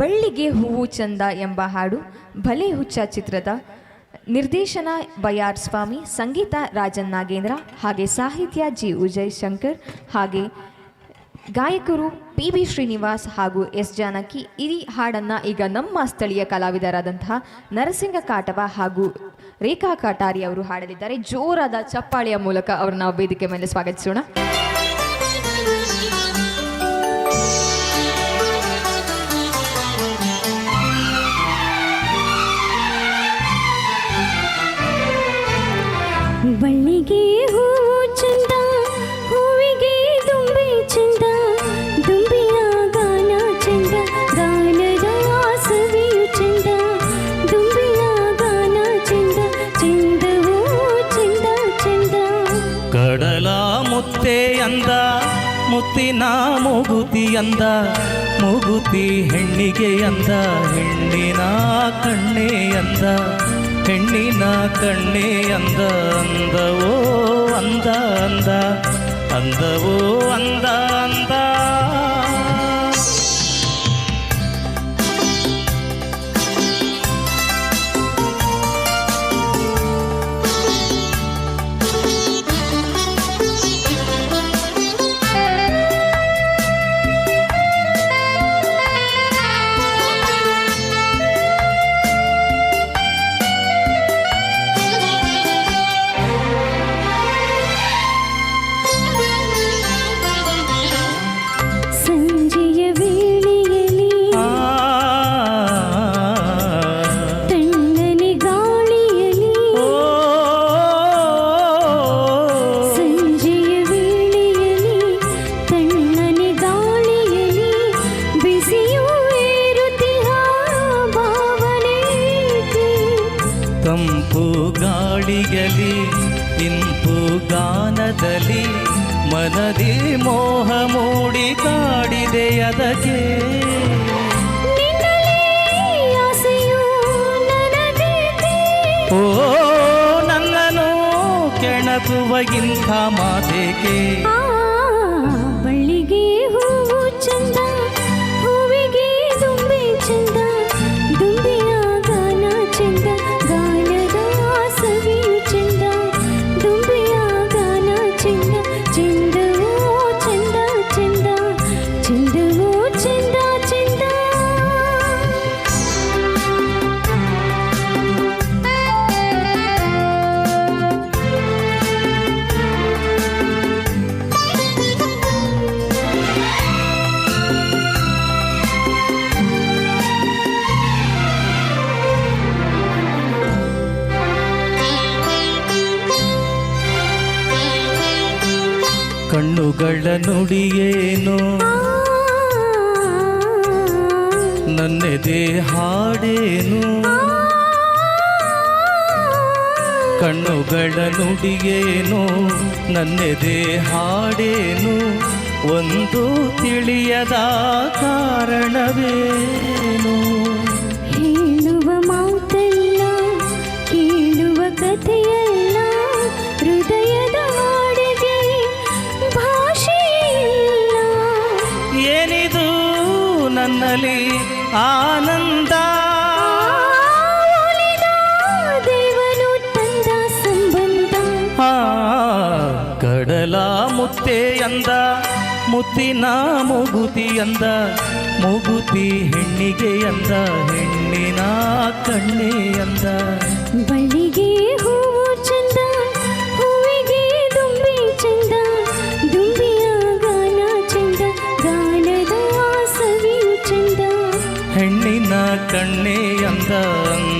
ಬಳ್ಳಿಗೆ ಹೂವು ಚಂದ ಎಂಬ ಹಾಡು ಭಲೆ ಹುಚ್ಚ ಚಿತ್ರದ ನಿರ್ದೇಶನ ಬಯಾರ್ ಸ್ವಾಮಿ, ಸಂಗೀತ ರಾಜನ್ ನಾಗೇಂದ್ರ ಹಾಗೆ ಸಾಹಿತ್ಯ ಜಿ ಉಜಯ್ ಶಂಕರ್ ಹಾಗೆ ಗಾಯಕರು ಪಿ ಬಿ ಶ್ರೀನಿವಾಸ್ ಹಾಗೂ ಎಸ್ ಜಾನಕಿ ಇಡೀ ಹಾಡನ್ನು ಈಗ ನಮ್ಮ ಸ್ಥಳೀಯ ಕಲಾವಿದರಾದಂತಹ ನರಸಿಂಗ ಕಾಟವ ಹಾಗೂ ರೇಖಾ ಕಾಟಾರಿ ಅವರು ಹಾಡಲಿದ್ದಾರೆ. ಜೋರಾದ ಚಪ್ಪಾಳೆಯ ಮೂಲಕ ಅವ್ರನ್ನ ವೇದಿಕೆ ಮೇಲೆ ಸ್ವಾಗತಿಸೋಣ. ಮುತ್ತೆ ಅಂದ ಮುತ್ತಿನ ಮೂಗುತಿ ಅಂದ, ಮೂಗುತಿ ಹೆಣ್ಣಿಗೆ ಅಂದ, ಹೆಣ್ಣಿನ ಕಣ್ಣೆ ಅಂದ, ಹೆಣ್ಣಿನ ಕಣ್ಣೆ ಅಂದ, ಅಂದವೋ ಅಂದ ಅಂದ, ಅಂದವೋ ಅಂದ ಅಂದ. ಗಾಳಿಗಲಿ ಇಂಪು ಗಾನದಲ್ಲಿ ಮನದಿ ಮೋಹ ಮೂಡಿ ಕಾಡಿದೆ ಅದಕ್ಕೆ? ಓ ನನ್ನನು ಕೆಣಕುವಗಿಂತ ಮಾತೇಕೆ ಕಣ್ಣುಗಳ ನುಡಿಯೇನು? ನನ್ನೆದೆ ಹಾಡೇನು ಕಣ್ಣುಗಳ ನುಡಿಯೇನು? ನನ್ನೆದೆ ಹಾಡೇನು ಒಂದು ತಿಳಿಯದ ಕಾರಣವೇನು? ನನ್ನಲ್ಲಿ ಆನಂದ. ದೇವನು ತಂದ ಸಂಬಂಧ. ಆ ಕಡಲ ಮುತ್ತೆ ಅಂದ ಮುತ್ತಿನ ಮುಗುತಿ ಅಂದ ಮುಗುತಿ ಹೆಣ್ಣಿಗೆ ಅಂದ ಹೆಣ್ಣಿನ ಕಣ್ಣೆ ಅಂದ ಸವಿಯು ಚಂದ